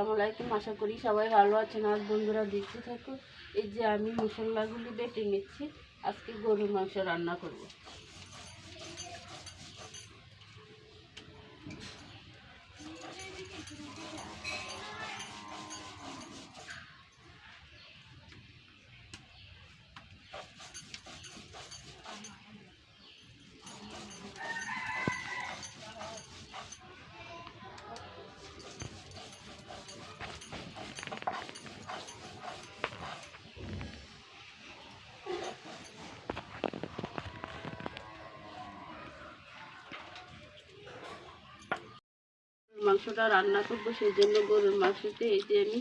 আসসালামু আলাইকুম, আশা করি সবাই ভালো আছেন। আর বন্ধুরা, দেখতে থাকো, এই যে আমি মশলাগুলি বেটে নিচ্ছি, আজকে গরুর মাংস রান্না করব। মাংসটা রান্না করব সেই জন্য গরুর মাংসতে এই যে আমি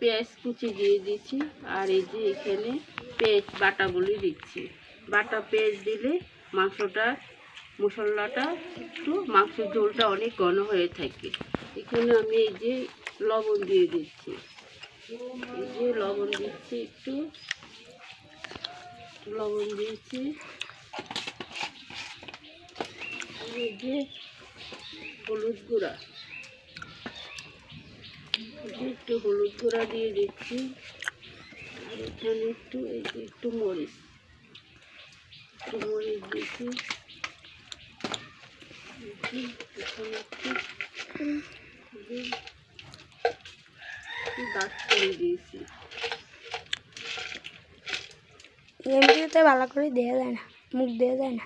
পেঁয়াজ কুচি দিয়ে দিচ্ছি আর এই যে এখানে পেঁয়াজ বাটাগুলি দিচ্ছি। বাটা পেঁয়াজ দিলে মাংসটা, মশলাটা একটু, মাংসের ঝোলটা অনেক ঘন হয়ে থাকে। এখানে আমি এই যে লবণ দিয়ে দিচ্ছি। এই যে লবণ দিচ্ছি একটু। লবণ দিয়েছি। এই যে হলুদ গুঁড়া। একটু হলুদ গুঁড়া দিয়ে দিচ্ছি। আর এখানে একটু একটু মরিচ। একটু মরিচ দিচ্ছি। এখানে একটু এই একটু দাঁত করে দিয়েছি। এমনিতে ভালো করে দেওয়া যায় না মুখ দেওয়া যায় না।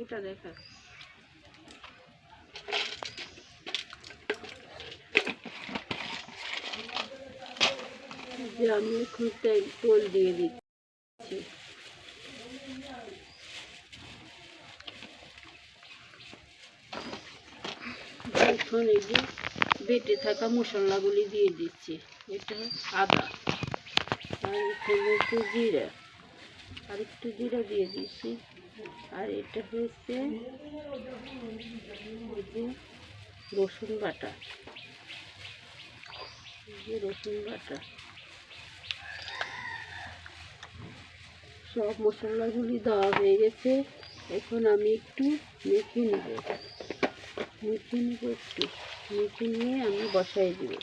এটা দেখা। যে আমি এখন তেল দিয়ে দিচ্ছি। এখন এই যে বেটে থাকা মশলাগুলি দিয়ে দিচ্ছি। এটা আদা আর এখানে একটু জিরা। আর একটু জিরা দিয়ে দিচ্ছি। আর এটা যে রসুন বাটা। রসুন বাটা। সব মশলাগুলি দেওয়া হয়ে গেছে। এখন আমি একটু মেখে নেব। মেখে নেব একটু। মেখে নিয়ে আমি বসাই দেবো।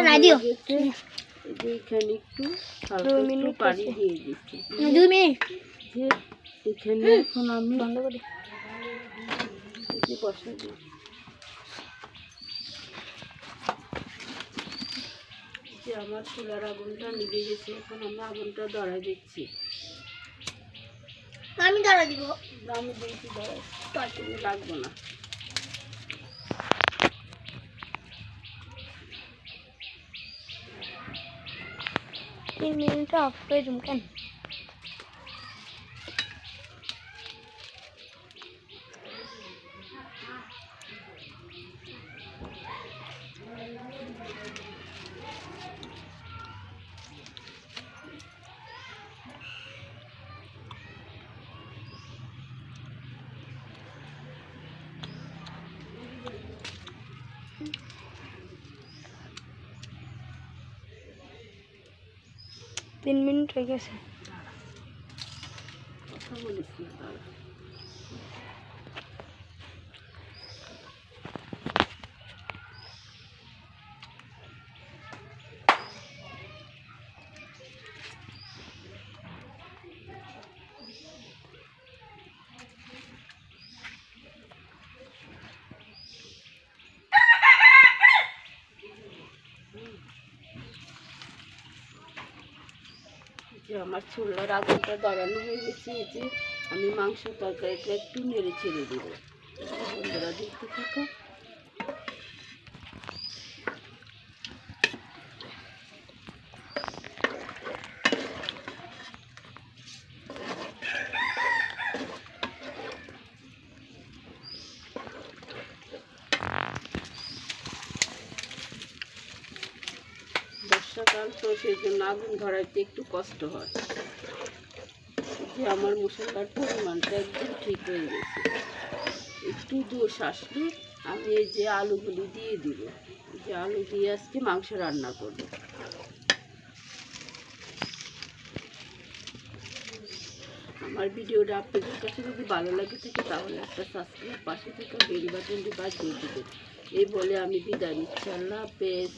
হয়ে দিও। গেছে। এই যে এখানে একটু হালকা দুই একটু মিনিট পানি দিয়ে দিচ্ছি। দুই মিনিট। এখানে এখন আমি বন্ধ করে বসাই দিই যে আমার চুলার আগুনটা নিভে গেছে এখন আমরা আগুনটা দাঁড়াই দিচ্ছি আমি দাঁড়া দিব। আমি দিয়েছি তুমি লাগবো না। তিন মিনিটে অফ করে দিম কেন? তিন মিনিট হয়ে গেছে। যে আমার চুলার আগুনটা দাঁড়ানো হয়ে গেছে, এই যে আমি মাংস তরকারিটা একটু নেড়ে ছেড়ে দেবো। বন্ধুরা দেখতে থাকো। তো সেই জন্য আগুন ধরাইতে একটু কষ্ট হয়। যে আমার মশলার পরিমাণটা একদম ঠিক হয়ে গেছে। একটু দোষ আসলে আমি এই যে আলুগুলি দিয়ে দিব। যে আলু দিয়ে আজকে মাংস রান্না করব। আমার ভিডিওটা আপনাদের কাছে যদি ভালো লাগে থাকে তাহলে একটা সাবস্ক্রাইব পাশে থেকে বেল বাটনটি বাজিয়ে দেবেন। এই বলে আমি বিদায় নিচ্ছি। আল্লাহ হাফেজ।